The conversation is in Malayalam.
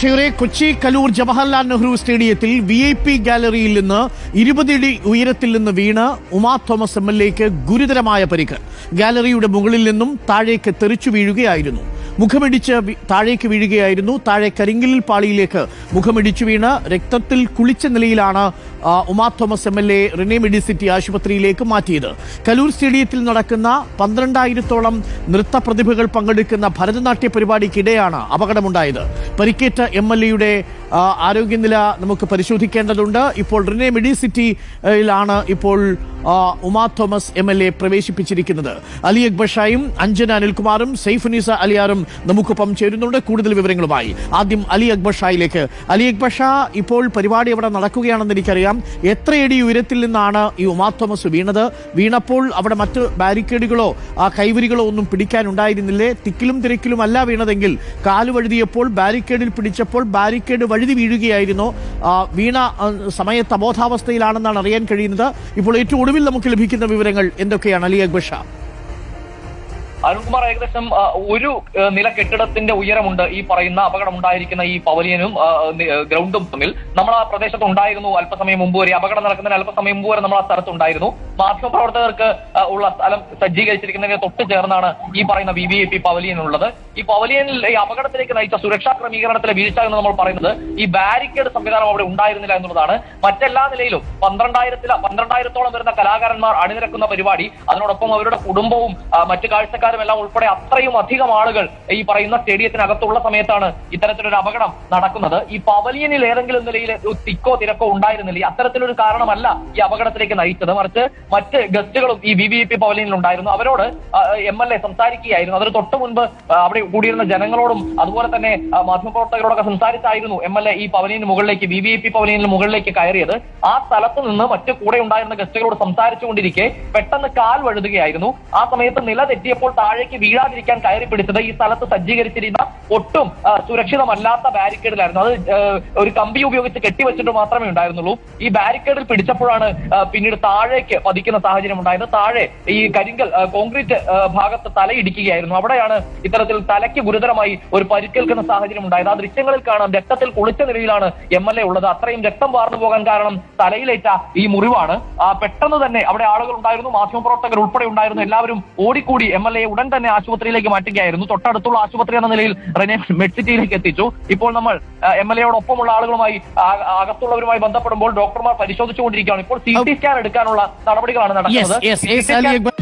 ഷെയറെ കൊച്ചി കലൂർ ജവഹർലാൽ നെഹ്റു സ്റ്റേഡിയത്തിൽ വി ഐ പി ഗാലറിയിൽ നിന്ന് ഇരുപതിടി ഉയരത്തിൽ നിന്ന് വീണ് ഉമാ തോമസ് എം എൽ എക്ക് ഗുരുതരമായ പരിക്ക്. ഗാലറിയുടെ മുകളിൽ നിന്നും താഴേക്ക് തെറിച്ചു വീഴുകയായിരുന്നു. മുഖമിടിച്ച് താഴേക്ക് വീഴുകയായിരുന്നു. താഴെ കരിങ്കലിൽ പാളിയിലേക്ക് മുഖമിടിച്ചു വീണ് രക്തത്തിൽ കുളിച്ച നിലയിലാണ് Uma Thomas M L A Renai Medicity ആശുപത്രിയിലേക്ക് മാറ്റിയത്. കലൂർ സ്റ്റേഡിയത്തിൽ നടക്കുന്ന പന്ത്രണ്ടായിരത്തോളം നൃത്ത പ്രതിഭകൾ പങ്കെടുക്കുന്ന ഭരതനാട്യ പരിപാടിക്കിടെയാണ് അപകടമുണ്ടായത്. പരിക്കേറ്റ എം എൽ എയുടെ ആരോഗ്യനില നമുക്ക് പരിശോധിക്കേണ്ടതുണ്ട്. ഇപ്പോൾ റിനെ മെഡിസിറ്റിയിലാണ് ഇപ്പോൾ Uma Thomas M L A പ്രവേശിപ്പിച്ചിരിക്കുന്നത്. Ali Akbar ഷായും അഞ്ജന അനിൽകുമാറും സൈഫുനീസ അലിയാറും നമുക്കൊപ്പം ചേരുന്നുണ്ട്. കൂടുതൽ വിവരങ്ങളുമായി ആദ്യം അലി അക്ബർ ഷായിലേക്ക് അലി അക്ബർ ഷാ ഇപ്പോൾ പരിപാടി അവിടെ നടക്കുകയാണെന്ന് എനിക്കറിയാം. എത്രയടി ഉയരത്തിൽ നിന്നാണ് ഈ ഉമാ തോമസ് വീണത്? വീണപ്പോൾ അവിടെ മറ്റ് ബാരിക്കേഡുകളോ ആ കൈവരികളോ ഒന്നും പിടിക്കാനുണ്ടായിരുന്നില്ലേ? തിക്കിലും തിരക്കിലും അല്ല വീണതെങ്കിൽ കാൽ വഴുതിയപ്പോൾ ബാരിക്കേഡിൽ പിടിച്ചപ്പോൾ ബാരിക്കേഡ് വഴുതി വീഴുകയായിരുന്നു. വീണ സമയത്ത് അബോധാവസ്ഥയിലാണെന്നാണ് അറിയാൻ കഴിയുന്നത്. ഇപ്പോൾ ഏറ്റവും ഒടുവിൽ നമുക്ക് ലഭിക്കുന്ന വിവരങ്ങൾ എന്തൊക്കെയാണ്? അലി അക്ബർ ഷാ. അരുൺകുമാർ ഏകദേശം ഒരു നില കെട്ടിടത്തിന്റെ ഉയരമുണ്ട് ഈ പറയുന്ന അപകടം ഉണ്ടായിരിക്കുന്ന ഈ പവലിയനും ഗ്രൗണ്ടും തമ്മിൽ. നമ്മൾ ആ പ്രദേശത്ത് ഉണ്ടായിരുന്നു അല്പസമയം മുമ്പ് വരെ. അപകടം നടക്കുന്നതിന് അല്പസമയം മുമ്പ് വരെ നമ്മൾ ആ സ്ഥലത്ത് ഉണ്ടായിരുന്നു. മാധ്യമപ്രവർത്തകർക്ക് ഉള്ള സ്ഥലം സജ്ജീകരിച്ചിരിക്കുന്നതിന് തൊട്ട് ചേർന്നാണ് ഈ പറയുന്ന V V A P pavilion ഉള്ളത്. ഈ പവലിയനിൽ ഈ അപകടത്തിലേക്ക് നയിച്ച സുരക്ഷാ ക്രമീകരണത്തിലെ വീഴ്ച എന്ന് നമ്മൾ പറയുന്നത് ഈ ബാരിക്കേഡ് സംവിധാനം അവിടെ ഉണ്ടായിരുന്നില്ല എന്നുള്ളതാണ്. മറ്റെല്ലാ നിലയിലും പന്ത്രണ്ടായിരത്തില പന്ത്രണ്ടായിരത്തോളം വരുന്ന കലാകാരന്മാർ അണിനിരക്കുന്ന പരിപാടി അതിനോടൊപ്പം അവരുടെ കുടുംബവും മറ്റു കാഴ്ചക്കാരും എല്ലാം ഉൾപ്പെടെ അത്രയും അധികം ആളുകൾ ഈ പറയുന്ന സ്റ്റേഡിയത്തിനകത്തുള്ള സമയത്താണ് ഇത്തരത്തിലൊരു അപകടം നടക്കുന്നത്. ഈ പവലിയനിൽ ഏതെങ്കിലും നിലയിൽ തിക്കോ തിരക്കോ ഉണ്ടായിരുന്നില്ല. അത്തരത്തിലൊരു കാരണമല്ല ഈ അപകടത്തിലേക്ക് നയിച്ചത്. മറിച്ച് മറ്റ് ഗസ്റ്റുകളും ഈ വി വി പി പവലിയനിൽ ഉണ്ടായിരുന്നു. അവരോട് എം എൽ എ സംസാരിക്കുകയായിരുന്നു. അതിന് തൊട്ട് മുൻപ് അവിടെ കൂടിയിരുന്ന ജനങ്ങളോടും അതുപോലെ തന്നെ മാധ്യമപ്രവർത്തകരോടൊക്കെ സംസാരിച്ചായിരുന്നു എം എൽ എ ഈ പവലിയന് മുകളിലേക്ക് വി വി പി പവലിയനിൽ മുകളിലേക്ക് കയറിയത്. ആ സ്ഥലത്ത് നിന്ന് മറ്റു കൂടെ ഉണ്ടായിരുന്ന ഗസ്റ്റുകളോട് സംസാരിച്ചുകൊണ്ടിരിക്കെ പെട്ടെന്ന് കാൽ വഴുതുകയായിരുന്നു. ആ സമയത്ത് നില തെറ്റിയപ്പോൾ താഴേക്ക് വീഴാതിരിക്കാൻ കയറി പിടിച്ചത് ഈ സ്ഥലത്ത് സജ്ജീകരിച്ചിരുന്ന ഒട്ടും സുരക്ഷിതമല്ലാത്ത ബാരിക്കേഡിലായിരുന്നു. അത് ഒരു കമ്പി ഉപയോഗിച്ച് കെട്ടിവെച്ചിട്ട് മാത്രമേ ഉണ്ടായിരുന്നുള്ളൂ. ഈ ബാരിക്കേഡിൽ പിടിച്ചപ്പോഴാണ് പിന്നീട് താഴേക്ക് പതിക്കുന്ന സാഹചര്യം ഉണ്ടായത്. താഴെ ഈ കരിങ്കൽ കോൺക്രീറ്റ് ഭാഗത്ത് തലയിടിക്കുകയായിരുന്നു. അവിടെയാണ് ഇത്തരത്തിൽ തലയ്ക്ക് ഗുരുതരമായി ഒരു പരിക്കേൽക്കുന്ന സാഹചര്യം ഉണ്ടായത്. ആ ദൃശ്യങ്ങളിൽ കാണാം രക്തത്തിൽ കുളിച്ച നിലയിലാണ് എം എൽ എ ഉള്ളത്. അത്രയും രക്തം വാർന്നു പോകാൻ കാരണം തലയിലേറ്റ ഈ മുറിവാണ്. പെട്ടെന്ന് തന്നെ അവിടെ ആളുകൾ ഉണ്ടായിരുന്നു. മാധ്യമപ്രവർത്തകർ ഉൾപ്പെടെ ഉണ്ടായിരുന്നു. എല്ലാവരും ഓടിക്കൂടി എം എൽ എ ഉടൻ തന്നെ ആശുപത്രിയിലേക്ക് മാറ്റുകയായിരുന്നു. തൊട്ടടുത്തുള്ള ആശുപത്രി എന്ന നിലയിൽ റെനെ മെഡ്സിറ്റിയിലേക്ക് എത്തിച്ചു. ഇപ്പോൾ നമ്മൾ എം എൽ എയോടൊപ്പമുള്ള ആളുകളുമായി അകത്തുള്ളവരുമായി ബന്ധപ്പെടുമ്പോൾ ഡോക്ടർമാർ പരിശോധിച്ചുകൊണ്ടിരിക്കുകയാണ്. ഇപ്പോൾ സി ടി സ്കാൻ എടുക്കാനുള്ള നടപടികളാണ് യെസ് നടക്കുന്നത്.